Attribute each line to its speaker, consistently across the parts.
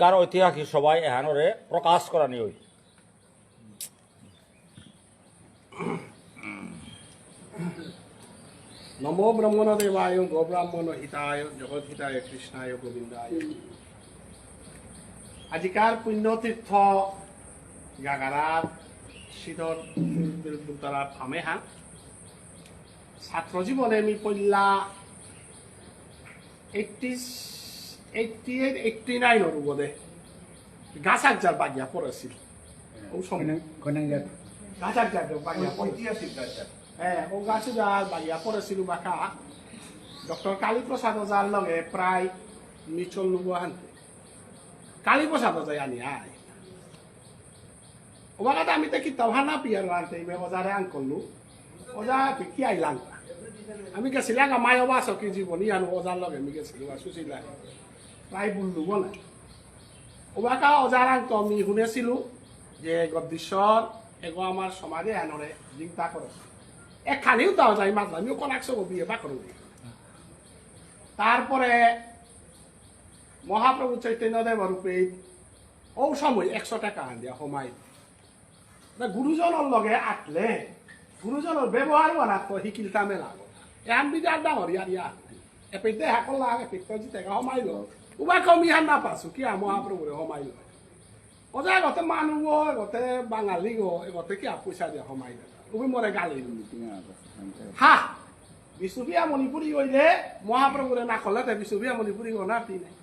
Speaker 1: আজিকার ঐতিহাসিক সবাই এহানরে প্রকাশ করা নিয়ই
Speaker 2: নমো ব্রহ্মণদেবায় গোব্রাহ্মণ হিতায় জগৎ হিতায়, কৃষ্ণায়, গোবিন্দায়। আজিকার পুণ্যতীর্থ গাগারার শীতর তারা ফামে হা ছাত্র জীবনে আমি পড়লা এইটটি এইটটি এইট এইটটি নাইনের বোধে গাছাক যার বাগিয়া পড়েছিল। ও সময় গাছাক যার বাগিয়া ঐতিহাসিক হ্যাঁ ও গাছে যার বাগিয়া পড়েছিল বাকা। ডক্টর কালীপ্রসাদ ওজার লগে প্রায় মিচল লুব হানতে। কালীপ্রসাদ ওজাই আনি আয়। আমি তো কিতাব হানা পিয়ার আনতে ওজারে আন করলু। ওজা কি আইলাম আমি গেছিলাম মাই অবা চকি জীবনী আনো ওজার লগে আমি গেছিল সুচিলা প্রায় বুললু, বলে। ওবাকা ওজার আঙ্ক আমি শুনেছিলো যে গদ্দীশ্বর এগো আমার সমাজে আনরে চিন্তা করেছে এখানেও তাও যাই মাছ আমিও কনাকশো বিয়ে বা করব তারপরে মহাপ্রভু চৈতন্যদেব রূপে ও সময় একশো টাকা আন দিয়া সমাই গুরুজনের লগে আটলে গুরুজনের ব্যবহার বানাতো শিকিলতা মেলা। এহান বিরাট ডাঙর ইয়ার ইয়ার এপিতে হাকল লাগ, এপিতে জিতে সমাই লো উবা কমি হান নাপাছো কি মহাপ্রভুরে সমাই লয় অজা গতে মানুহ গতে বাঙালি গো গতে কি পইচা দিয়ে সমাই লয় উবি মরে গালি হা বিষ্ণুপ্রিয়া মণিপুরী কইলে মহাপ্রভুরে না কলে তে বিষ্ণুপ্রিয়া মণিপুরী গো না নাই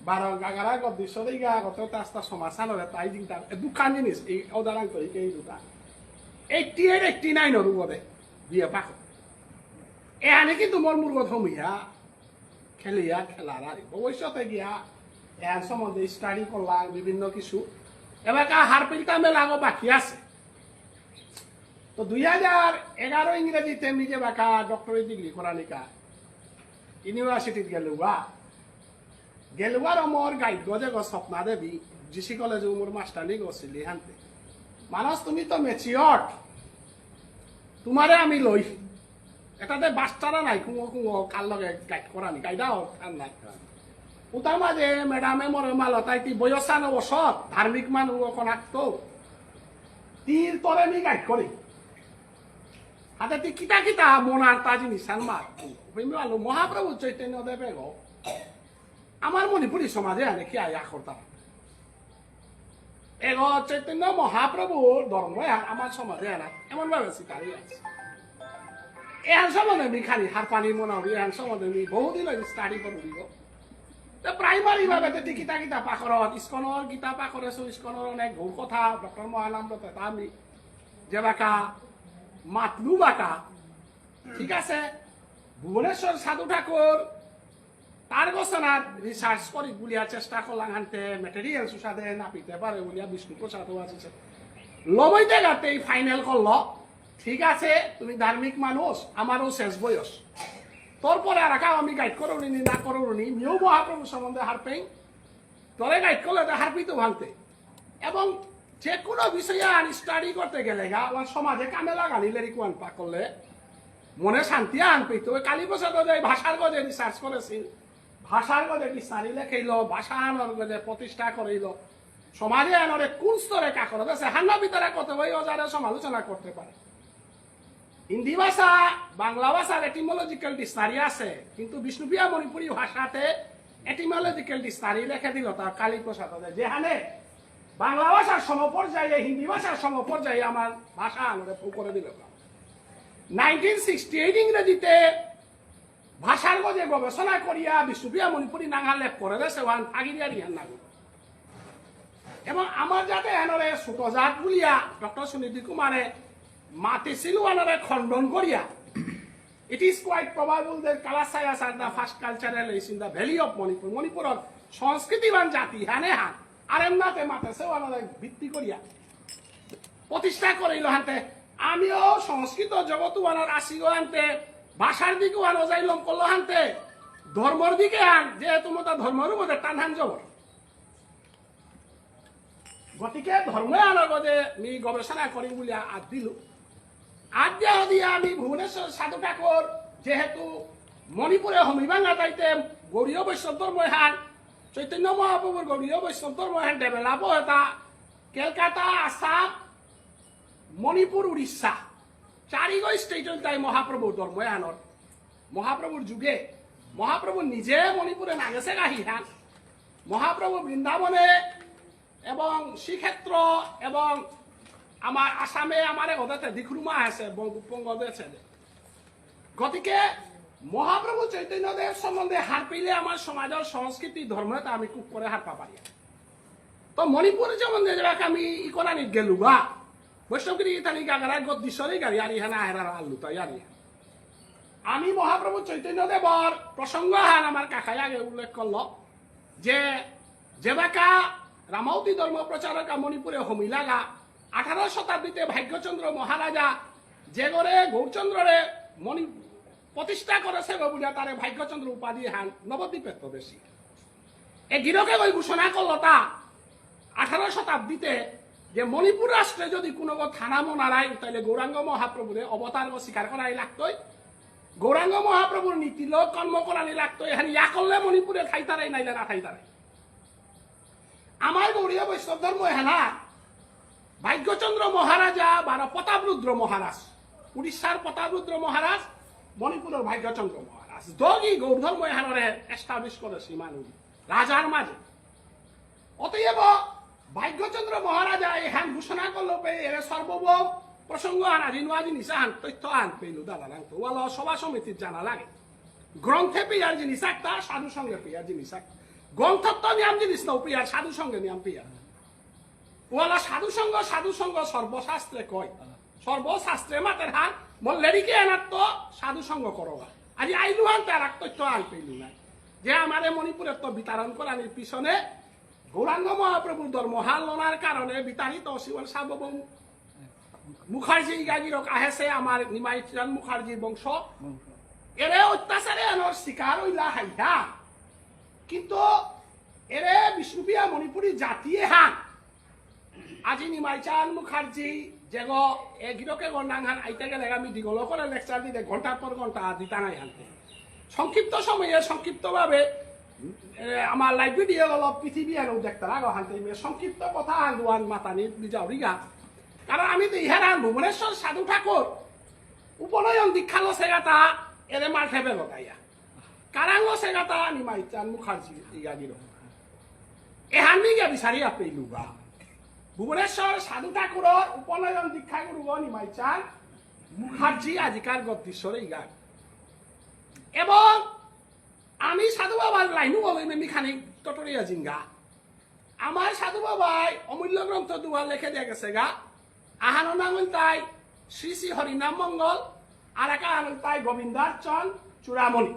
Speaker 2: বারো গাগারা গদ্দিশ্ব দেই গা গত তাস্তা সমাচানরে তাই জিংটা দোকান জিনিস এই অদারাং কই এই দোকান এইটটি এইট এইটটি নাইন রূপদে বিয়ে পাক এহানে কিন্তু মোর মুরগত হমিয়া খেলিয়া খেলার আর ভবিষ্যতে গিয়া এহান সম্বন্ধে স্টাডি করলাম বিভিন্ন কিছু। এবার পিলটা মেলাগো বাকি আছে। তো দুই হাজার এগারো ইংরেজিতে নিজে বাঁকা ডক্টরেট ডিগ্রি করা নিকা ইউনিভার্সিটিত গেলুয়া। গেলুয়ার আমার গাইড গজে গো স্বপ্না দেবী, জিসি কলেজে মোৰ মাষ্টারনি গছিলি হান্তে মানস, তুমি তো মেচিয়র তোমারে আমি লই এটাতে বাস্তারা নাই কুঙো কুঙো কার লগে গাইড করা নি গাইডা আর নাই উতার মাঝে ম্যাডামে মরে মালতাইতি বয়সানো বছর ধার্মিক মানুষ কনাক্ত তীর তরে নি গাইড করি হাতে তি কিতা কিতা মনার তা জিনিস সানমার ভেবে আলো মহাপ্রভু চৈতন্য দেবে গো আমার মণিপুরী সমাজে আনে কি আয়া করতাম এগো চৈতন্য মহাপ্রভু ধর্ম আমার সমাজে আনা, এমন ভাবে শিকারি আছে। এহান সম্বন্ধে আমি খালি হার পানি মনাবি এহান সম্বন্ধে আমি বহুদিন আগে স্টাডি করবি গো প্রাইমারি ভাবে তো কিতা কিতা পাখরত ইস্কনৰ গীতা পাখৰেছো ইস্কনৰ অনেক ভুল কথা, ডক্টৰ মহানামত এটা আমি যে বাকা মাতলু বাকা ঠিক আছে? ভুবনেশ্বৰ সাধু ঠাকুর তার গোসনাত রিসার্চ করি বুলিয়া চেষ্টা করলাম হানতে মেটেরিয়াল সুসাদে না পিতে পারে বুলিয়া বিষ্ণু প্রসাদও আছে। লবইতে গাতে ফাইনাল করল ঠিক আছে, তুমি ধার্মিক মানুষ, আমারও শেষ বয়স। তোরপরে আর একা আমি গাইড করো নি, না করো নি, মিও মহাপ্রভু সম্বন্ধে হার পেই। তোরে গাইড করলে তো হার তো ভাঙতে এবং যে কোনো বিষয়ে আর স্টাডি করতে গেলে গা, আমার সমাজে কামে লাগানি লেরিকুয়ান পা করলে, মনে শান্তি আন পেতো ওই কালী প্রসাদ যে ভাষার গজে রিসার্চ করেছিল ভাষার গজে ডিকশনারি লেখাইল, ভাষা আনর গজে প্রতিষ্ঠা করিল সমাজে আনরে কোন স্তরে কা দেশে হান্না ভিতরে কত ওই অজারে সমালোচনা করতে পারে। হিন্দি ভাষা, বাংলা ভাষার এটিমোলজিক্যাল ডিকশনারি আছে। কিন্তু বিষ্ণুপ্রিয়া মণিপুরী ভাষাতে এটিমোলজিক্যাল ডিকশনারি লেখে দিল তার কালী প্রসাদ যেখানে বাংলা ভাষার সমপর্যায়ে, হিন্দি ভাষার সমপর্যায়ে আমার ভাষা আনরে ফু করে দিল। নাইনটিন সিক্সটি এইট ইংরেজিতে ভাষার গজে গবেষণা করিয়া বিষ্ণুপ্রিয়া মণিপুরী নাঙা লেপ করে দেশে ওয়ান আগিরিয়ারি হান নাগু। এবং আমার যাতে এনরে ছোট জাত বুলিয়া ডক্টর সুনীতি কুমারে মাতিছিল এনরে খণ্ডন করিয়া। It is quite probable that কালাসায়াস are the first cultural is in the valley of Manipur মণিপুরত সংস্কৃতিবান জাতি হানে হান আর এমনাতে মাতেছে ওনারে ভিত্তি করিয়া প্রতিষ্ঠা করিল হান্তে আমিও সংস্কৃত জগৎ আনার আসিও আনতে ভাষার দিকে আনো যাইলাম করল হানতে ধর্মর দিকে আন যেহেতু মতো ধর্মের মধ্যে টান হান জবর গতিকে ধর্ম আনার গজে আমি গবেষণা করি বলে আদ দিল আদ দিয়া দিয়া আমি ভুবনেশ্বর সাধু ঠাকুর। যেহেতু মণিপুরে হমিবাঙ্গা তাইতে গৌরীয় বৈষ্ণব ধর্ম হান চৈতন্য মহাপ্রভুর গৌরীয় বৈষ্ণৱ ধৰ্ম হেন ডেভেলপ এটা কেলকাতা, আসাম, মণিপুর, উড়িষ্যা চারিগৈ স্টেটত তাই মহাপ্রভুর ধর্ম আনর মহাপ্রভুর যুগে মহাপ্রভু নিজে মণিপুরে নাগেছে গাহি হান। মহাপ্রভু বৃন্দাবনে এবং শ্রীক্ষেত্র এবং আমার আসামে আমার ওদেরতে দিখরুমা আছে বঙ্গদেশে গতিকে মহাপ্রভু চৈতন্যদেব সম্বন্ধে হার পেলে আমার সমাজের সংস্কৃতি ধর্মটা আমি খুব করে হার পা পারি তো মণিপুর সম্বন্ধে যাক আমি ইকোনানিক গেলু বা বৈষ্ণবগিরি ইতানি গাগারা গদ্দিশ্বরী গাড়ি আরি হানা হেরার আল্লু তাই আরি আমি মহাপ্রভু চৈতন্যদেবর প্রসঙ্গ হান আমার কাকাই আগে উল্লেখ করল যে, যেবাকা রামাউতি ধর্ম প্রচারকা মণিপুরে হমিলাগা আঠারো শতাব্দীতে ভাগ্যচন্দ্র মহারাজা যে করে গৌরচন্দ্ররে মণি প্রতিষ্ঠা করেছে গবুলিয়া তারে ভাগ্যচন্দ্র উপাধি হান নবদ্বীপের বেশি এ গিরকে ওই ঘোষণা করল তা আঠারো শতাব্দীতে যে মণিপুর রাষ্ট্রে যদি কোনো থানা মনারায় তাহলে গৌরাঙ্গ মহাপ্রভুরে অবতার স্বীকার করাই লাগতই। গৌরাঙ্গ মহাপ্রভুর নীতি লোক কর্ম করানি লাগতো এখানে ইয়া করলে মণিপুরে খাইতারাই, নাইলে না খাইতারাই। আমার গৌরীয় বৈষ্ণব ধর্ম হেনা ভাগ্যচন্দ্র মহারাজা বারা প্রতাপরুদ্র মহারাজ, উড়িষ্যার প্রতাপরুদ্র মহারাজ, মণিপুরের ভাগ্যচন্দ্র মহারাজ। দগি গৌরধর্ম এহানরে এস্টাবলিশ করেছে মানুষ রাজার মাঝে। অতএব ভাগ্যচন্দ্র মহারাজা এহান ঘোষণা করল এর সর্বভৌম প্রসঙ্গ আনা জিনুয়া জিনিস আন তথ্য আন, পেলু দাদা রাখতো ওয়ালা সভা সমিতির জানা লাগে। গ্রন্থে পেয়ার জিনিস একটা সাধু সঙ্গে পেয়ার জিনিস একটা গ্রন্থত্ব নিয়ম জিনিস নাও পেয়ার সাধু সঙ্গে নিয়ম পেয়ার। ওয়ালা সাধু সঙ্গ সাধু সঙ্গ সর্বশাস্ত্রে কয়। সর্বশাস্ত্রে মাতের হান মল্লেরিকে এনার তো সাধু সঙ্গ করো আজি আইলু হান তার তথ্য আন পেলু নাই যে আমারে মণিপুরের তো বিতরণ করানির পিছনে গৌরাঙ্গ মহাপ্রভুর ধর্ম হালনার কারণে বিতাড়িত শিবন সার্বভৌম মুখার্জি গাগিরক আহেছে আমার নিমাই চাঁদ মুখার্জির বংশ। এরে অত্যাচারে আনর শিকার হইলা হাইহা। কিন্তু এরে বিষ্ণুপিয়া মণিপুরি জাতিয়ে হান। আজি নিমাই চাঁদ মুখার্জি যেগ এ গিরকে গন্ডাংহান আইতে গেলে আমি দীঘল করে লেকচার দিতে ঘণ্টার পর ঘণ্টা দিতা নাই হানতে সংক্ষিপ্ত সময়ে সংক্ষিপ্তভাবে আমার ভিডিও অলপ পৃথিবী আর দেখতে লাগো হানতে সংক্ষিপ্ত কথা আন্দোয়ান মাতানি বিজাও রিগা কারণ আমি তো ইহারা ভুবনেশ্বর সাধু ঠাকুর উপনয়ন দীক্ষালো সেগাতা এরে মাঠে বেলো তাইয়া কারাঙ্গ সেগাতা নিমাই চান মুখার্জি ইগা গিরো এহান নিগে বিচারি আপনি লুগা। ভুবনেশ্বর সাধু ঠাকুরের উপনয়ন দীক্ষা গুরু নিমাই চান, মুখার্জি আজিকার গদ্দীশ্বরে ইগা এবং আমি সাধু বাবার লাইনু বলে মেমি খানি টটরিয়া জিঙ্গা। আমার সাধু বাবাই অমূল্য গ্রন্থ দুয়ার লেখে দিয়ে গেছে গা। আহানো নাঙল তাই শ্রী শ্রী হরিনাম মঙ্গল আর একা আনল তাই গোবিন্দার্চন চূড়ামণি।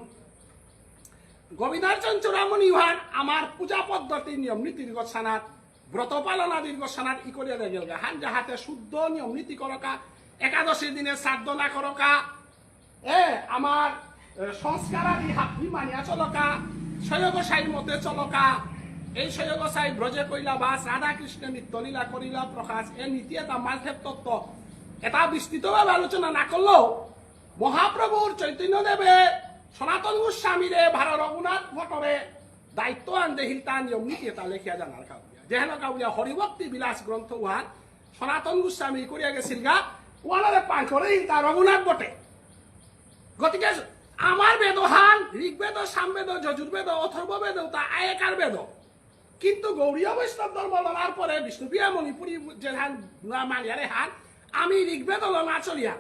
Speaker 2: গোবিন্দার্চন চূড়ামণি ইহান আমার পূজা পদ্ধতি নিয়ম নীতির গছানাত ব্রত পালনাদির গছানাত ই করিয়া দিয়ে গেল হান যাহাতে শুদ্ধ নিয়ম নীতি করকা একাদশীর দিনে শ্রাদ্ধ না করকা এ আমার এ, সংস্কার আদি হাতি মানিয়া চলকা সৈয়গসাইর মতে চলকা এই সৈয়গসাই ব্রজে কইলা বাস রাধা কৃষ্ণ নিত্যলীলা করিলা প্রকাশ এই নীতি এটা মালক্ষেপ তত্ত্ব। এটা বিস্তৃতভাবে আলোচনা না করলেও মহাপ্রভুর চৈতন্য দেবে সনাতন গোস্বামীরে ভার রঘুনাথ ভটরে দায়িত্ব আনতে হিলতা নিয়ম নীতি এটা লেখিয়া জানার কাউলিয়া যেহেন কাউলিয়া হরিভক্তি বিলাস গ্রন্থ উহান সনাতন গোস্বামী করিয়া গেছিল গা ওয়ানারে পান করে রঘুনাথ বটে। গতিকে আমার বেদহান ঋগ্বেদ, সামবেদ, যজুর্বেদ, অথর্ববেদ, তা আয়েকার বেদ। কিন্তু গৌরীয় বৈষ্ণব ধর্ম লনার পরে বিষ্ণুপ্রিয়া মণিপুরী যে হান মানিয়ারে হান, আমি ঋগ্বেদ লনা চলিয়া,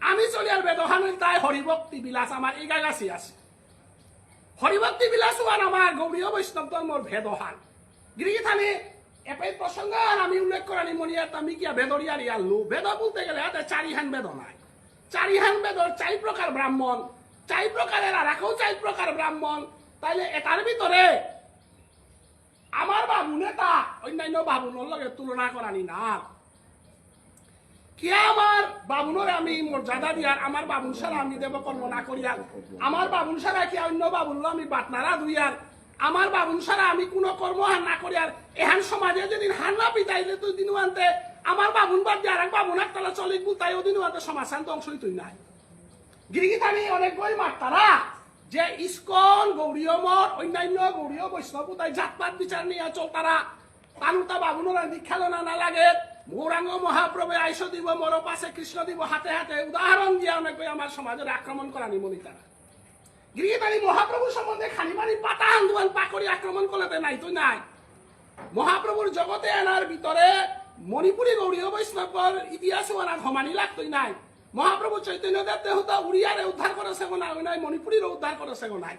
Speaker 2: আমি চলিয়ার বেদহান তাই হরিভক্তি বিলাস আমার এগাগাছি আছে। হরিভক্তি বিলাস ওয়ান আমার গৌরীয় বৈষ্ণব ধর্মর ভেদহান গিরিথানে এপাই প্রসঙ্গ আর আমি উল্লেখ করানি মনিয়ার আমি কিয়া বেদরিয়ার ইয়াল্লু বেদ বলতে গেলে হাতে চারিহান বেদ নাই। চারিহান বেদর চাই প্রকার ব্রাহ্মণ, চাই প্রকারের একেও চাই প্রকার ব্রাহ্মণ। তাইলে এটার ভিতরে আমার বাবু নেতা, অন্যান্য বাবুনের লগে তুলনা করানি না কিয়া আমার বাবুনের আমি মর্যাদা দিয়ার আমার বাবুন সারা আমি দেব কর্ম না করিয়ার আমার বাবুন সারা কি অন্য বাবুন আমি বাটনারা দুইয়ার আমার বাবুন সারা আমি কোনো কর্ম হান না করিয়ার এহান সমাজে যেদিন হান না পিতাইলে তুই দিন আনতে আমার বাবুন বাদ দিয়ে আরেক বাবুন একতলা চলিক বুতাই ওদিন আনতে সমাজ শান্ত অংশই তুই নাই। গিরিগিত আমি অনেক বই মারতারা যে ইস্কন, গৌরীয় মঠ, অন্যান্য গৌরীয় বৈষ্ণব তাই জাতপাত বিচার নিয়ে চল তারা। তানুতা বাবুনরা দীক্ষা না লাগে। গৌরাঙ্গ মহাপ্রভু আইস দিব মর পাশে কৃষ্ণ দিব, হাতে হাতে উদাহরণ দিয়ে অনেক আমার সমাজের আক্রমণ করা নিমনি তারা। গিরিগিতারি মহাপ্রভু সম্বন্ধে খালি মারি পাতা আন্দোলন পাকড়ি আক্রমণ করলে নাই তো নাই। মহাপ্রভুর জগতে আনার ভিতরে মণিপুরী গৌরীয় বৈষ্ণবর ইতিহাস আনার সমানি লাগতই নাই। মহাপ্রভু চৈতন্য দেব দেহতা উড়িয়ারে উদ্ধার করেছে গো নাই নাই মণিপুরীর উদ্ধার করেছে গো নাই।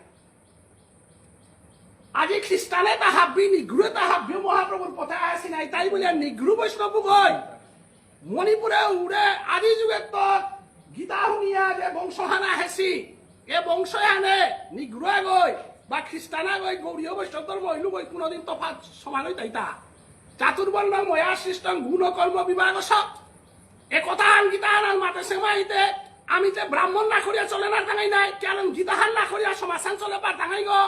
Speaker 2: আজি খ্ৰীষ্টানে তাহাবি নিগ্ৰুৱে তাহাবিও মহাপ্ৰভুৰ পথে আসি নাই, তাই বুলি নিগ্ৰু বৈষ্ণৱ গৈ মণিপুৰে উৰে আজি যুগে তত গীতা শুনিয়া যে বংশহানা হেচি। এ বংশই আনে নিগ্ৰুৱে গৈ বা খ্ৰীষ্টানে গৈ গৌৰীয় বৈষ্ণৱ ধৰ্ম হইল গৈ কোনোদিন তফাত সমান হৈ তাইতা চাতুর্বর্ণ ময়া সৃষ্ট গুণ কর্ম বিভাগ সব এ কথা আন গীতা আনার মাতে সেমাইতে আমি যে ব্রাহ্মণ না করিয়া চলে না টাঙাই নাই কেন গীতাহান না করিয়া সমাসান চলে পা টাঙাই গো।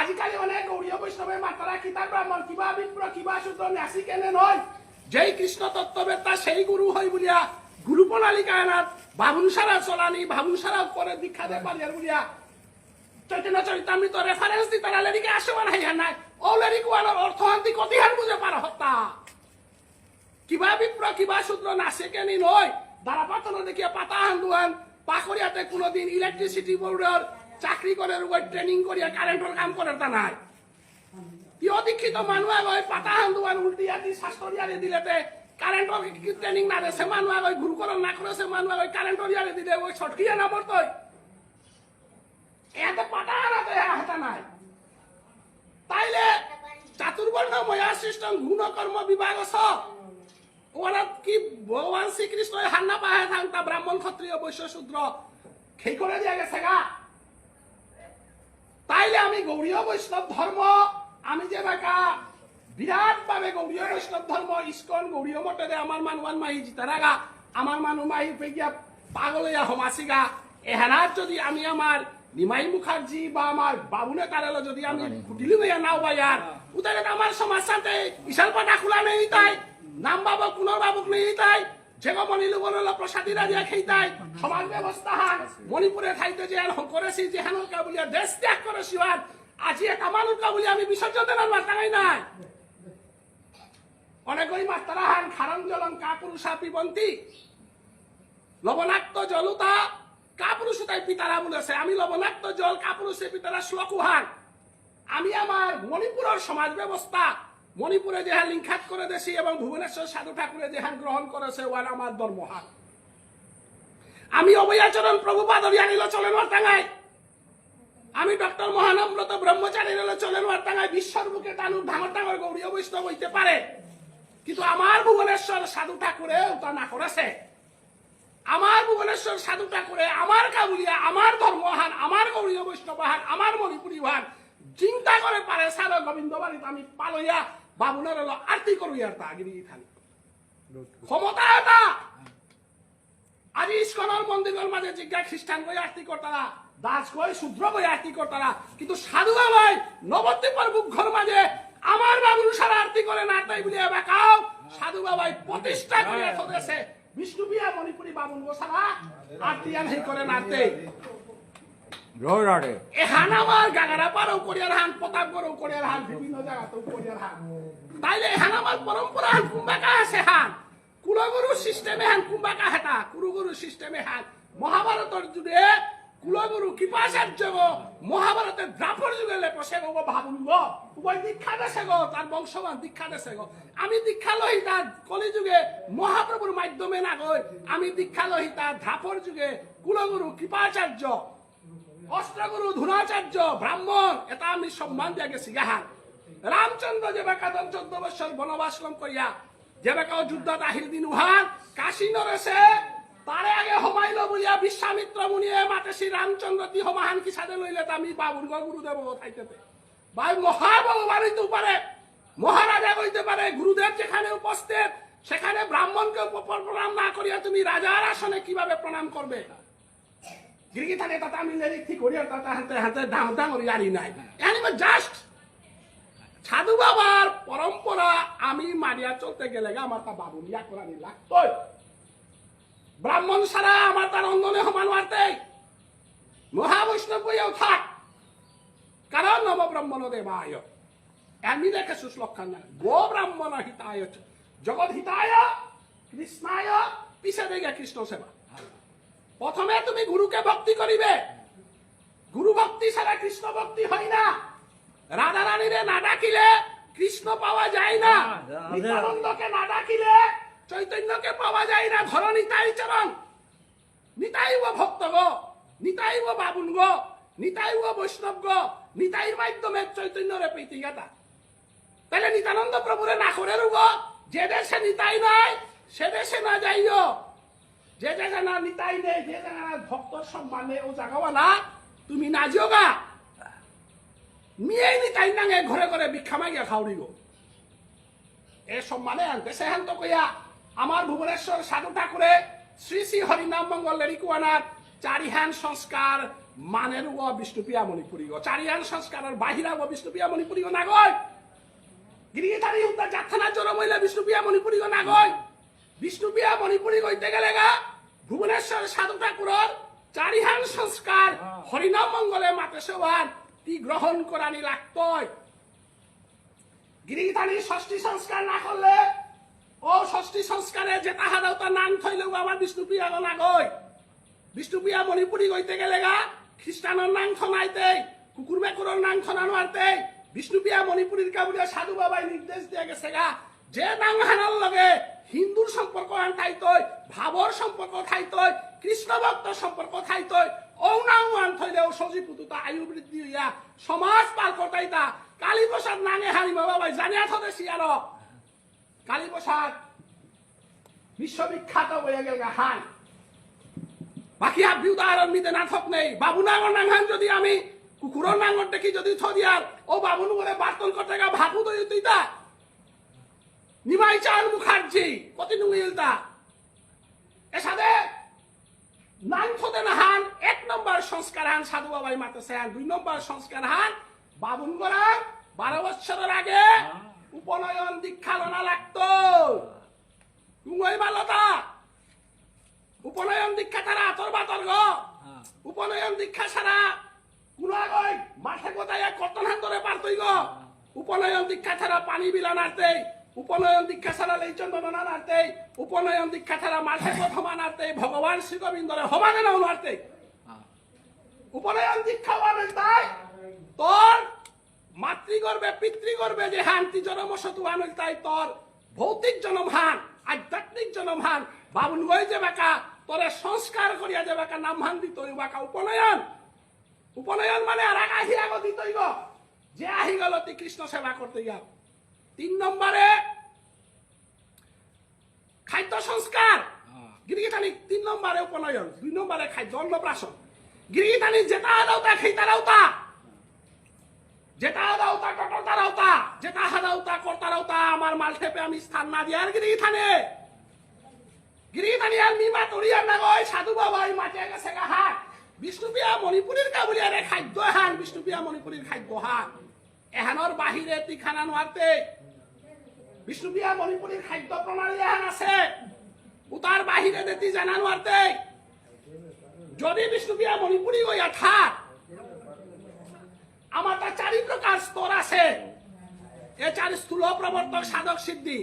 Speaker 2: আজিকালি অনেক গৌরীয় বৈষ্ণবের মাতারা কিতা ব্রাহ্মণ, কিবা বিপ্র, কিবা শূদ্র নাসি কেনে নয়। যেই কৃষ্ণ তত্ত্ববেত্তা সেই গুরু হয় বলিয়া গুরু প্রণালী কায়নাত বাবুন সারা চলানি বাবুন সারা উপরে দীক্ষা দে পারিয়ার বলিয়া চৈতন্য চরিতামৃত রেফারেন্স দি তারা লেডিকে আসে মানে হাইয়া নাই। ও লেডি কুয়ানোর অর্থহান্তি কতিহান বুঝে পার হত্যা কিবা বিপ্র, কিবা শূদ্র নাচে কেনি নয়। দাঁড়া পাতনো দেখিয়া পাতা হান্দুয়ান। পাকড়িয়াতে কোনোদিন ইলেকট্রিসিটি বোর্ডের চাকরি করে ট্রেনিং করিয়া কারেন্টর কাম করে তা নাই। মানুহ গৈ পাতা হান্দুয়ান উল্টিয়া দি শাস্ত্রিয়ারে দিলেতে কারেন্টর ট্রেনিং না দে সে মানুহ গৈ গুরুকরণ না করে সে মানুহ গৈ কারেন্টর ইয়ারে দিলে ওই ছটকিয়া নামর তৈ এতে পাতা হারাতে হাতা নাই। তাইলে চাতুর্বর্ণ ময়া সৃষ্টম গুণ কর্ম বিভাগ সব ওরা কি ভগবান শ্রীকৃষ্ণ হান্না পাহে থাকতা ব্রাহ্মণ ক্ষত্রিয় বৈশ্য শূদ্র খেই করে দিয়া গেছে গা। তাইলে আমি গৌরীয় বৈষ্ণব ধর্ম আমি যে বাকা বিরাট ভাবে গৌরীয় বৈষ্ণব ধর্ম ইস্কন গৌরীয় মঠে দে আমার মানুয়ান মাহি জিতারাগা আমার মানু মাহি পেগিয়া পাগলিয়া হমাসিগা। এহানার যদি আমি আমার নিমাই মুখার্জি বা আমার বাবুনে কারালো যদি আমি কুটিলি হইয়া নাও বাইয়ার উদারে আমার সমাজ সাথে বিশাল পাটা খোলা নেই তাই নাম বাবক পুনর বাবক নেই তাই মনিলু বলল প্রসাদী রাজিয়া খেইতাই সমাজ ব্যবস্থা হান মণিপুরে খাইতে যে আর করেছি যে হানুকা বলিয়া দেশ ত্যাগ করেছি আর আজি একটা মানুষকা বলি আমি বিসর্জন দেনার মাতাই নাই। অনেক ওই মাতারা হান খারং জলং কাপুরুষা পিবন্তি। লবণাক্ত জলুতা কাপুরুষতাই পিতারা বলেছে। আমি লবণাক্ত জল কাপুরুষে পিতারা শ্লোকুহান আমি আমার মণিপুরের সমাজ ব্যবস্থা, মণিপুরে যেহান লিঙ্খাত করে দেছি এবং ভুবনেশ্বর সাধু ঠাকুরে যেহান গ্রহণ করেছে ওয়ান আমার ধর্মহান আমি অভয়াচরণ প্রভুপাদ আনিল চলেন টাঙাই আমি ডক্টর মহানম্রত ব্রহ্মচারী চলেন টাঙাই বিশ্বর বুকে টানুর ডাঙর ডাঙর গৌরীয় বৈষ্ণব হইতে পারে। কিন্তু আমার ভুবনেশ্বর সাধু ঠাকুরে তা না করেছে। আমার ভুবনেশ্বর সাধু ঠাকুরে আমার কাবুলিয়া, আমার ধর্মহান, আমার গৌরীয় বৈষ্ণবহান, আমার মণিপুরী ভান চিন্তা করে পারে সার গোবিন্দ বাড়িতে আমি পালইয়া বাবুনের হলো আরতি করুইয়ার তা গিরি খালি ক্ষমতা এটা। আজি ইস্কনের মন্দিরের মাঝে জিজ্ঞা খ্রিস্টান বই আরতি করতারা, দাস কই শূদ্র বই আরতি করতারা, কিন্তু সাধু বাবাই নবদ্বীপের বুক মাঝে আমার বাবুর সারা আরতি করে না তাই বলে বেকাও সাধু বাবাই প্রতিষ্ঠা করে চলেছে বিষ্ণু বিয়া মণিপুরি বাবুন গোসারা আরতি আর হেই করে নাতে
Speaker 1: জয় রাধে
Speaker 2: এহান আমার গাগারা পারও করিয়ার হান প্রতাপগড়ও করিয়ার হান বিভিন্ন জায়গাতেও করিয়ার হান। তাইলে এহান আমার পরম্পরা হান কুম্বাকা আছে হান। কুলগুরু সিস্টেমে হান কুম্বাকা হেটা কুরুগুরু সিস্টেমে হান। মহাভারতর যুগে কুলগুরু কৃপাচার্য গো। মহাভারতের দ্রাপর যুগে লেপসে গো ভাবুন গো। উভয় দীক্ষা দেশে গো, তার বংশমান দীক্ষা দেশে গো। আমি দীক্ষা লহি তার কলি যুগে মহাপ্রভুর মাধ্যমে না গই। আমি দীক্ষা লহি তার ধাপর যুগে কুলগুরু কৃপাচার্য অষ্টগুরু ধুনাচার্য, ব্রাহ্মণ, এটা আমি সম্মান দিয়া গেছি গাহান রামচন্দ্র যে বেকা দশ চোদ্দ বছর বনবাসলম করিয়া, যে বেকা যুদ্ধত আহিল দিন উহান কাশী নরেছে তারে আগে হমাইল বলিয়া বিশ্বামিত্র মুনিয়ে মাতেছি রামচন্দ্র তি হমাহান কি সাথে লইলে আমি বাবুর গুরুদেব থাইতেতে ভাই মহাবলবান হইতে পারে মহারাজা হইতে পারে গুরুদেব যেখানে উপস্থিত, সেখানে ব্রাহ্মণকে প্রণাম না করিয়া তুমি রাজার আসনে কীভাবে প্রণাম করবে? গিরগি থাকে তাতে আমি নেরি ঠিক করি আর তাতে হাতে হাতে ডাং ডাং আরি নাই। এখানে জাস্ট সাধু বাবার পরম্পরা আমি মারিয়া চলতে গেলে আমার তা বাবু ইয়া করানি লাগতোই। ব্রাহ্মণ সারা আমার তার অঙ্গনে সমান মারতে মহাবৈষ্ণব থাক। কারণ নবব্রহ্মণ দেবায় এমনি লেখে সুশ্লক্ষণ না। গো ব্রাহ্মণ হিতায় জগৎ হিতায় কৃষ্ণায় পিছে দেখে কৃষ্ণ সেবা। প্রথমে তুমি গুরুকে ভক্তি করিবে। গুরু ভক্তি ছাড়া কৃষ্ণ ভক্তি হয় না। রাধা রানীরে না ডাকিলে কৃষ্ণ পাওয়া যায় না। নিত্যানন্দকে না ডাকিলে চৈতন্যকে পাওয়া যায় না। ধর নিতাই চরণ। নিতাই ও ভক্ত গো। নিতাই ও বাবুন গো। নিতাই ও বৈষ্ণব গো। নিতাইর মাধ্যমে চৈতন্যরে প্রীতি গাতা তাহলে নিতানন্দ প্রভুরে না করে রুব। যে দেশে নিতাই নাই, সে দেশে না যাইও। যে জায়গা না নিতাই নেই, যে জায়গা না ভক্তর সম্মান ও জায়গা না তুমি না যোগা মিয়াই নিতাই নাঙে ঘরে ঘরে ভিক্ষা মাগিয়া খাওড়িব এ সম্মানে আনতে সেহান্ত কইয়া আমার ভুবনেশ্বর সাধু ঠাকুরে শ্রী শ্রী হরিনাম মঙ্গল লেরিকুয়ানার চারিহান সংস্কার মানের ও বিষ্ণুপ্রিয়া মণিপুরী গো চারিহান সংস্কারের বাহিরা ও বিষ্ণুপ্রিয়া মণিপুরী গো নাগয় গিরিগিতারি উত্তর যাত্রানা জোর মহিলা বিষ্ণুপ্রিয়া মণিপুরী গো নাগয় বিষ্ণুপ্রিয়া মণিপুরী গইতে গেলে গা, ভুবনেশ্বর সাধু ঠাকুরর চারিহান সংস্কার হরিনাম মঙ্গলে মাতে সবার তি গ্রহণ করানি লাগতয়। গিরিগিতানি ষষ্ঠী সংস্কার না করলে ও ষষ্ঠী সংস্কারে যে তাহারাও তার নাম থইলেও আমার বিষ্ণুপ্রিয়া গো নাগয় বিষ্ণুপ্রিয়া মণিপুরী গইতে গেলে গা খ্রিস্টানের নাম থনাইতে কুকুর মেকুরের নাম থনানো আনতে বিষ্ণুপ্রিয়া মণিপুরীর কাবুলিয়া সাধু বাবাই নির্দেশ দিয়ে গেছে গা, যে নাম হানার লগে হিন্দুর সম্পর্ক আনতাইতই ভাবর সম্পর্ক থাইতই কৃষ্ণ ভক্ত সম্পর্ক থাইতই ও নাম আন থইলেও সজী পুতুতা আয়ু বৃদ্ধি হইয়া সমাজ পাল করতাইতা কালী প্রসাদ নাঙে হারিমা বাবাই জানিয়া থতে শিয়ার কালী প্রসাদ। বিশ্ববিখ্যাত হয়ে গেল হান বাকি আপনি উদাহরণ নিতে না থক নেই। বাবু নাঙর নাঙান যদি আমি, কুকুরের নাঙর দেখি যদি থদিয়ার ও বাবুন বলে বার্তন করতে গা ভাবু তো। তুইতা নিমাই চাল মুখার্জি, কত নুঙ্গিলতা এসাদে নাং থদে না হান এক নম্বর সংস্কার হান সাধু বাবাই হান, দুই নম্বর সংস্কার হান বাবুন করা বারো বছরের আগে উপনয়ন দীক্ষা লনা লাগতো মালতা উপনয়ন দীক্ষা ছাড়া আতর বাতর গ। উপনয়ন দীক্ষা ছাড়া কুলা গই মাঠে গোটায় কতন হাত ধরে পারতই গ। উপনয়ন দীক্ষা ছাড়া পানি বিলা নাড়তে উপনয়ন দীক্ষা ছাড়া লেইচন্দনা নাড়তে উপনয়ন দীক্ষা ছাড়া মাঠে প্রথমা নাড়তে ভগবান শ্রী গোবিন্দরে হবানে নাও নাড়তে উপনয়ন দীক্ষা মানে তাই। তোর মাতৃগর্ভে পিতৃগর্ভে যে জনম শতু আনল তাই তোর ভৌতিক জনম হান আধ্যাত্মিক জনম হান। বাবুন গই যে বাকা তোরে সংস্কার করিয়া যে বাকা নাম হান দিত বাকা উপনয়ন। উপনয়ন মানে আর আহি আগ দিতই গো যে আহি গেল তুই কৃষ্ণ সেবা করতে গিয়া তিন নম্বরে খাদ্য সংস্কার। গিরিগিতানি তিন নম্বরে উপনয়ন দুই নম্বরে খাদ্য অন্নপ্রাশন। গিরিগিতানি যেটা দাওতা খেতা দাওতা যেটা দাওতা কটরতা রাওতা যেটা হাদাওতা কর্তা রাওতা আমার মাল ঠেপে আমি স্থান না দিয়ার গিরিগিথানে গিরিগিথানি আর মিমা তরিয়ার নাগয় সাধু বাবাই মাঠে গেছে গা হাট। বিষ্ণুপিয়া মণিপুরীর কাবুলিয়ারে খাদ্য হান বিষ্ণুপিয়া মণিপুরীর খাদ্য হান এহানোর বাহিরে তিখানা নোয়ারতে বিষ্ণুপিয়া মণিপুরীর খাদ্য প্ৰণালী এহান আছে। উতার বাহিরে দেতি জানা নোয়ারতে যদি বিষ্ণুপিয়া মণিপুরী গইয়া থাক আমার তার চারি প্রকার স্তর আছে। এ চার স্থূল প্রবর্তক সাধক সিদ্ধি।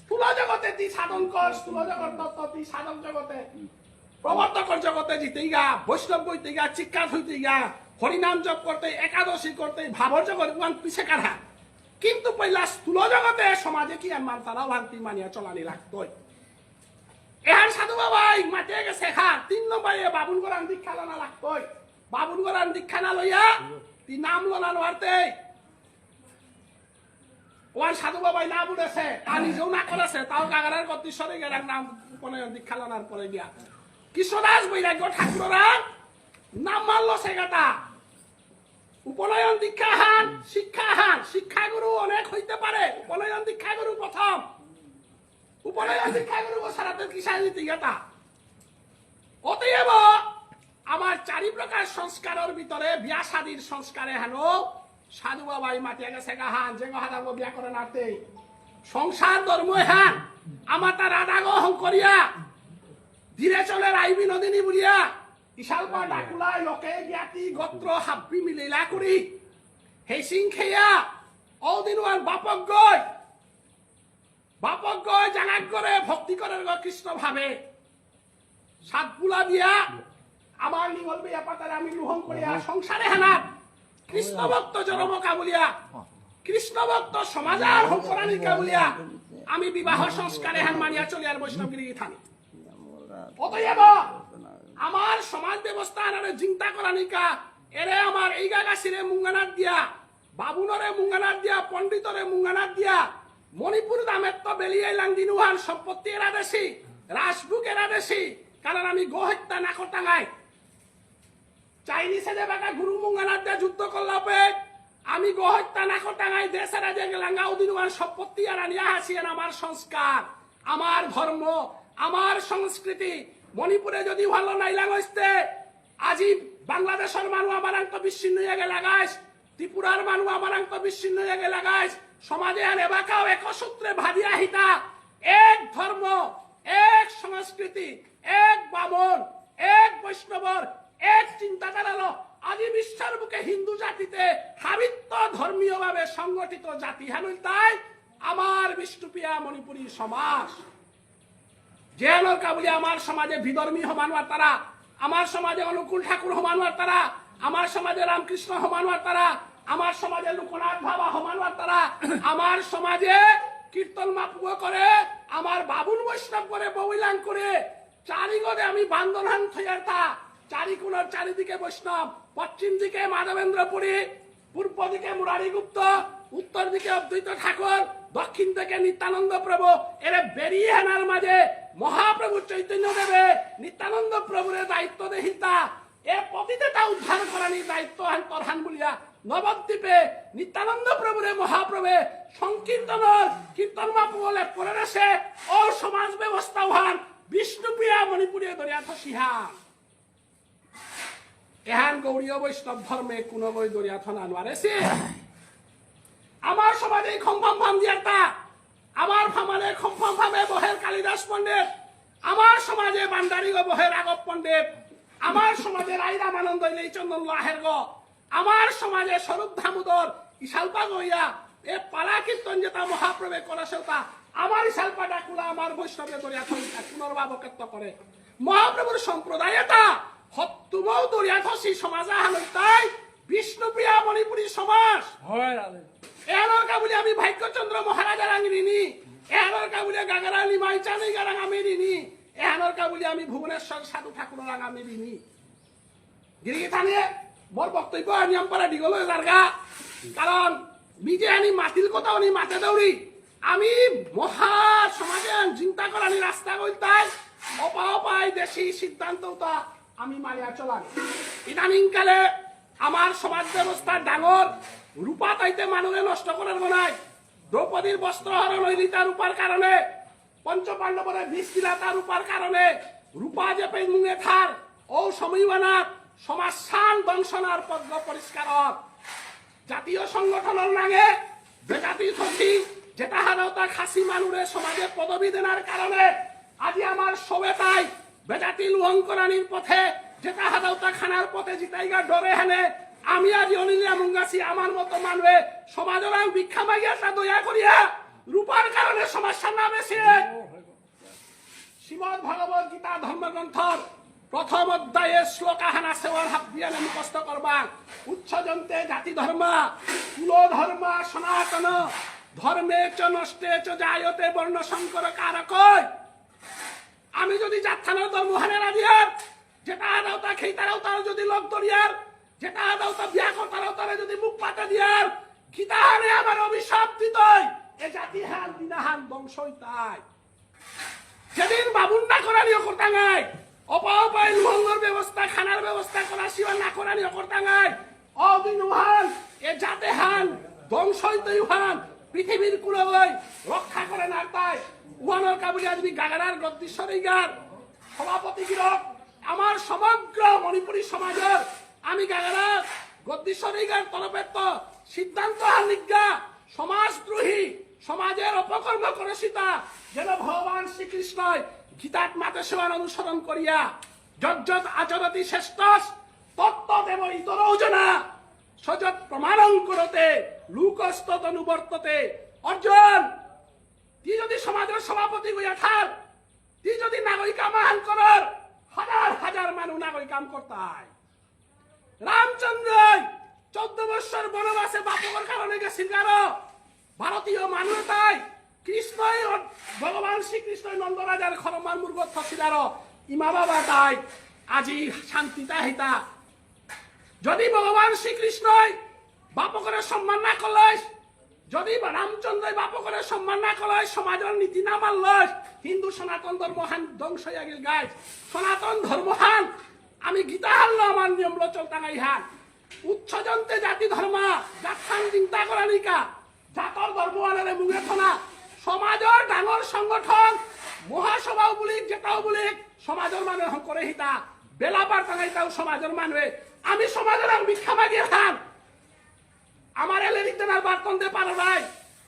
Speaker 2: স্থূল জগতে তুই সাধন কর, স্থূল জগৎ তত্ত্ব তুই সাধক জগতে। প্রবর্তকর জগতে জিতেই গা, বৈষ্ণব বইতে গা, চিৎকার হইতে গা, হরিনাম জপ করতে একাদশী করতে ভাবর উয়ান পিছে কাঢ়া কিন্তু পয়লা স্থূল জগতে সমাজে কি আমার তারা ভান্তি মানিয়া চলানি লাগতই। এহার সাধু বাবাই মাতিয়ে গেছে খা তিন নম্বরে বাবুন গরান দীক্ষা লানা লাগতই। বাবুন গরান দীক্ষা না লইয়া ওয়ান সাধু বাবাই নিজেও না করেছে, তাও সরে গেলাম নাম উপনয়ন দীক্ষা লানার পরে গিয়া। বৈরাগ্য ঠাকুররা নাম উপনয়ন দীক্ষা হান, শিক্ষা হান, শিক্ষাগুরু অনেক হইতে পারে। উপনয়ন দীক্ষাগুরু প্রথম। উপনয়ন দীক্ষাগুরু সারাতে কিসার নীতি গেতা অতএব আমার চারি প্রকার সংস্কারের ভিতরে বিয়া শাদীর সংস্কারে হেন সাধু বাবাই মাতিয়া গেছে গাহান যে গহাদা বিয়া করে নাতে সংসার ধর্ম হান, আমার তার রাধা গহং করিয়া, ধীরে চলে রাইবি নদিনী বুলিয়া ইশালপা ডাকুলাই লোকে জ্ঞাতি, গোত্র হাব্বি মিলিলা করি। হেসিং খেয়া অদিনওয়ান বাপক গয়। বাপক গয় জানাক করে ভক্তি করে কৃষ্ণ ভাবে। সাতপুলা দিয়া আমার নিগল বিয়া আমি লুহং করিয়া সংসারে হানাত কৃষ্ণ ভক্ত জনমকা বলিয়া কৃষ্ণ ভক্ত সমাজার হংকরানিকা বলিয়া আমি বিবাহ সংস্কারে হান মানিয়া চলিয়ার বৈষ্ণবগিরি থানি। অতএব আমার সমাজ ব্যবস্থা আনারে চিন্তা করা নিকা। এরে আমার এই গাগাসিরে মুঙ্গানাত দিয়া, বাবুনরে মুঙ্গানাত দিয়া, পণ্ডিতরে মুঙ্গানাত দিয়া, মণিপুর দামের তো বেলিয়ে লাংদিনুহান সম্পত্তি এরা দেশি রাজবুক এরা দেশি। কারণ আমি গোহত্যা নাকো টাঙাই চাইনিসে যে বাকা গুরু মুঙ্গানাত যুদ্ধ করলাপে আমি গোহত্যা নাকো টাঙাই দেশেরা যে লাঙ্গা উদিনুহান সম্পত্তি আর নিয়ে হাসিয়েন আমার সংস্কার, আমার ধর্ম, আমার সংস্কৃতি। মণিপুরে যদি ভালো নাইলাং হইতে আজি বাংলাদেশের মানুষ আমার আঙ্ক বিচ্ছিন্ন হয়ে গেলে, গাইস। ত্রিপুরার মানুষ আমার আঙ্ক বিচ্ছিন্ন হয়ে গেলে, গাইস। সমাজে আর এবাকাও একসূত্রে ভাবিয়া হিতা। এক ধর্ম, এক সংস্কৃতি, এক বামন, এক বৈষ্ণবর এক চিন্তাধারালো আজি বিশ্বের বুকে হিন্দু জাতিতে হাবিত্য ধর্মীয় ভাবে সংগঠিত জাতি হেনই তাই, আমার বিষ্ণুপ্রিয়া মণিপুরী সমাজ। যে নৌকা বলি আমার সমাজে বিধর্মী হমানুয়ার তারা, আমার সমাজে অনুকূল ঠাকুর হমানুয়ার তারা, আমার সমাজে রামকৃষ্ণ হমানুয়ার তারা, আমার সমাজে লোকনাথ বাবা হমানুয়ার তারা, আমার সমাজে কীর্তন মাপুয় করে, আমার বাবুল বৈষ্ণব করে ববিলাং করে চারিগরে আমি বান্দরহান থইয়ার তা চারিকোণের চারিদিকে বৈষ্ণব, পশ্চিম দিকে মাধবেন্দ্রপুরী, পূর্ব দিকে মুরারি গুপ্ত উত্তর দিকে অদ্বৈত ঠাকুর, দক্ষিণ দিকে নিত্যানন্দ প্রভু। এরে বেরিয়ে আনার মাঝে মহাপ্রভু চৈতন্য দেবে নিত্যানন্দ প্রভুরে দায়িত্ব দেহিতা এ পতিতেতা উদ্ধার করানি দায়িত্ব হান তরহান বলিয়া নবদ্বীপে নিত্যানন্দ প্রভুরে মহাপ্রভে সংকীর্তনের কীর্তন মাপুলে রেসে ও সমাজ ব্যবস্থা হান। বিষ্ণুপ্রিয়া মণিপুরে দরিয়া থসিহান এহান গৌরীয় বৈষ্ণব ধর্মে কোনো বই থনা নোৱাৰেছে আমাৰ সমাজে খম্ফাম ফাম দিয়াতা আমাৰ ফামালে খম্ফাম ফামে বহের কালিদাস পণ্ডিত আমাৰ সমাজে বান্দারি গো বহের রাঘব পণ্ডিত আমাৰ সমাজে রাই রামানন্দ ইলেই চন্দন লাহের গো আমাৰ সমাজে স্বরূপ দামোদর ইশালপা গইয়া এ পালা কীর্তন যেটা মহাপ্রভে করা সেটা আমার ইশালপা ডাকুলা আমার বৈষ্ণবে দরিয়া থইতা পুনর্ভাবকেত্ব করে। মহাপ্রভুর সম্প্রদায় এটা। সত্তুমও দরিয়া থসি সমাজ আহানৈ তাই বিষ্ণুপ্রিয়া মণিপুরী সমাজ।
Speaker 1: হয় রাধে
Speaker 2: কাবুলি আমি ভাগ্যচন্দ্র মহারাজার আং ঋণী এহানোর কাবুলি গাগারা নিমাই চাঁদি গারাং আমি ঋণী এহানোর কাবুলি আমি ভুবনেশ্বর সাধু ঠাকুরের আং আমি ঋণী গিরিগি থানিয়ে মোর বক্তব্য নিয়ম পারা দীঘল জারগা কারণ নিজে আনি মাতিল কথা উনি মাতে দৌড়ি আমি মহা সমাজে চিন্তা করানি রাস্তা কইতাই অপা অপায় দেশি সিদ্ধান্ত আমি মানিয়া চলান ইদানিংকালে আমার সমাজ ব্যবস্থা ডাঙর, রূপা তাইতে মানুষে নষ্ট করার নাই দ্রৌপদীর বস্ত্র হরণ হইলি তার রূপার কারণে পঞ্চ পাণ্ডবরে বিষ দিলা তার রূপার কারণে, রূপা যে মুঙে থার, ও সমীবানাথ সমাজ শান দংশনার পদ্ম পরিষ্কার জাতীয় সংগঠনের নাগে বেজাতি থকি যেটা হারতা খাসি মানুরে সমাজে পদবি দেনার কারণে, আজি আমার সবে তাই বেজাতি লুহঙ্করানির পথে যেটা হাদাউতা খানার পথে জিতাইগা ডরে হেনে। আমি আজি অনিলিয়া মুঙ্গাছি, আমার মতো সমাজের আমি ভিক্ষা মাগিয়া তা দয়া করিয়া। রূপার কারণে সমস্যার নামে সে শ্রীমদ ভগবত গীতা ধর্মগ্রন্থর প্রথম অধ্যায়ে শ্লোকাহানা সেওয়ার হাত দিয়ে মুখস্থ করবা উচ্ছজন্তে জাতি ধর্মা কুল ধর্মা সনাতন ধর্মে চ নষ্টে চ জায়তে বর্ণ শঙ্কর কারকয় আমি যদি যাত্রানোর ধর্ম হানে রাজিয়ার যেটা খেই যদি দরিয়ার, যেটা বিয়া যদি হানে এ হান বংশই তাই। যেদিন বাবুন না করানিও করতাঙ্গাই অপা অপায় লুহঙ্গর ব্যবস্থা, খানার ব্যবস্থা করা শিবা না করানিও করতাঙ্গাই অদিন উহান এ জাতে হান ধ্বংসই তৈ উহান পৃথিবীর কুলবই রক্ষা করে না তাই উহানোর কাবুলি আজমি গাগারার গদ্দীশ্বরী গান সভাপতি গিরক, আমার সমগ্র মণিপুরী সমাজের, আমি গাগারার গদ্দীশ্বরী গান তরফের তো সিদ্ধান্ত হানিজ্ঞা সমাজদ্রোহী, সমাজের অপকর্ম করে সীতা যেন ভগবান শ্রীকৃষ্ণই গীতাত মাতে সেবার অনুসরণ করিয়া, যজ্জত আচরতি শ্রেষ্ঠ তত্ত্ব দেব ইতরৌ সজত প্রমাণং করতে লোকস্তত অনুবর্ততে অর্জুন, তুই যদি সমাজের সভাপতি হইয়া থাক, তুই যদি নাগরিক আহ্বান করার হাজার হাজার মানুষ নাগরিক কাম করতায়। রামচন্দ্র, চোদ্দ বৎসর বনবাসে বাপকের কারণে গেছিল কারও ভারতীয় মানুষ তাই কৃষ্ণই ভগবান শ্রীকৃষ্ণ নন্দরাজার খরমান মুর্গ থছিল ইমা বাবা তাই আজি শান্তিতা হিতা। যদি ভগবান শ্রীকৃষ্ণই বাপকরে সম্মান না করলেস? যদি রামচন্দ্র বাপকরে সম্মান না করলে সমাজের নীতি না মানলস, হিন্দু সনাতন ধর্মহান ধ্বংস হয়ে গেল গাছ। সনাতন ধর্মহান আমি গীতা হারলো আমার নিয়ম চলতা নাই হান। উচ্চজন্তে জাতি ধর্ম জাতান চিন্তা করা নিকা। জাতর ধর্ম আনারে মুখে থনা। সমাজৰ ডাঙৰ সংগঠন, মহাসভাও বুলি যেটাও বুলি সমাজৰ মানুহে শংকৰে সীতা বেলাপাৰ টাঙাইতাও সমাজৰ মানুহে। আমি সমাজের ভিক্ষা মাগিয়ে খান আমার এলেরিক দেনার বার্তন দে পারো নাই?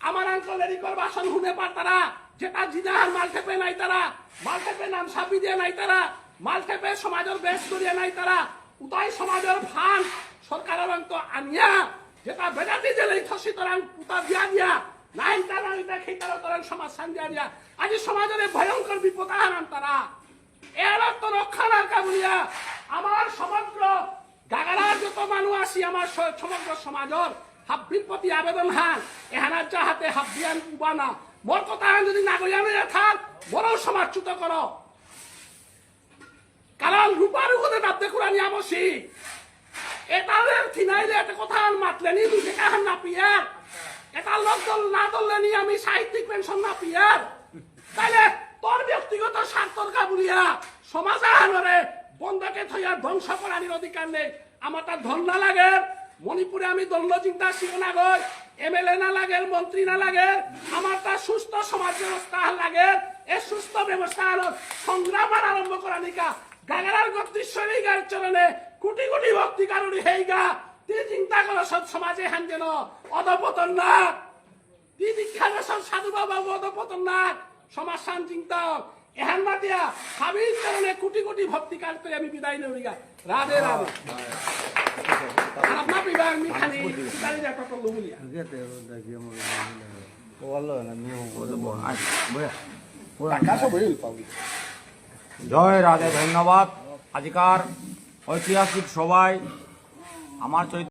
Speaker 2: আমার আঙ্কল এরিকর বাসন হুনে পার তারা। যেটা জিনাহার মাল খেপে নাই তারা। মাল খেপে নাম সাপি দিয়ে নাই তারা। মাল খেপে সমাজের বেশ করিয়ে নাই তারা। উতাই সমাজের ফান সরকারের অন্ত আনিয়া, যেটা বেজাতি জেলে থসি তরাং উতা দিয়া দিয়া, নাই তারা এটা খেতার তরাং সমাজ সান্দিয়া দিয়া। আজি সমাজের ভয়ঙ্কর বিপদ আহারান তারা। এর তো রক্ষা রাখা বলিয়া আমার সমগ্র গাগারার যত মানুষ আছি, আমার সমগ্র সমাজর হাব্বির প্রতি আবেদন হান এহানার যাহাতে হাব্বিয়ান উবানা মোর কথা যদি নাগরিয়ানে থাক বড় সমাজচ্যুত কর। কারণ রূপার উগতে দাবতে কুরানি আমসি এটালের থিনাইলে এটা কথা আর মাতলে নি দুই টাকা না পিয়ার। এটা লোক দল না দললে নি আমি সাহিত্যিক পেনশন না পিয়ার। তাইলে তোর ব্যক্তিগত স্বার্থর কাবুলিয়া সমাজ আহারে বন্ধকে থইয়া ধ্বংস করানির অধিকার নেই। আমার তার ধন লাগে। মণিপুরে আমি দণ্ড চিন্তা শিব না গই এমএলএ না লাগে, মন্ত্রী না লাগে, আমার তার সুস্থ সমাজ ব্যবস্থা লাগে। এ সুস্থ ব্যবস্থা সংগ্রাম আর আরম্ভ করা নিকা গাগারার গতিশ্বরী গায়ের চরণে কোটি কোটি ভক্তি কারণে হেই গা। তুই চিন্তা করো সব সমাজে হ্যান যেন অধপতন না তুই দীক্ষা সব সাধু বাবা অধপতন না সমাজ শান চিন্তা এহান মাতিয়া হাবির চরণে কোটি কোটি ভক্তি কাজ করে আমি বিদায় নেই গা। রাধে রাধে। বিবাহ আমি খালি খালি দেখা করল বলি
Speaker 1: জয় রাধে, ধন্যবাদ। আজকার ঐতিহাসিক সবাই আমার চৈত্র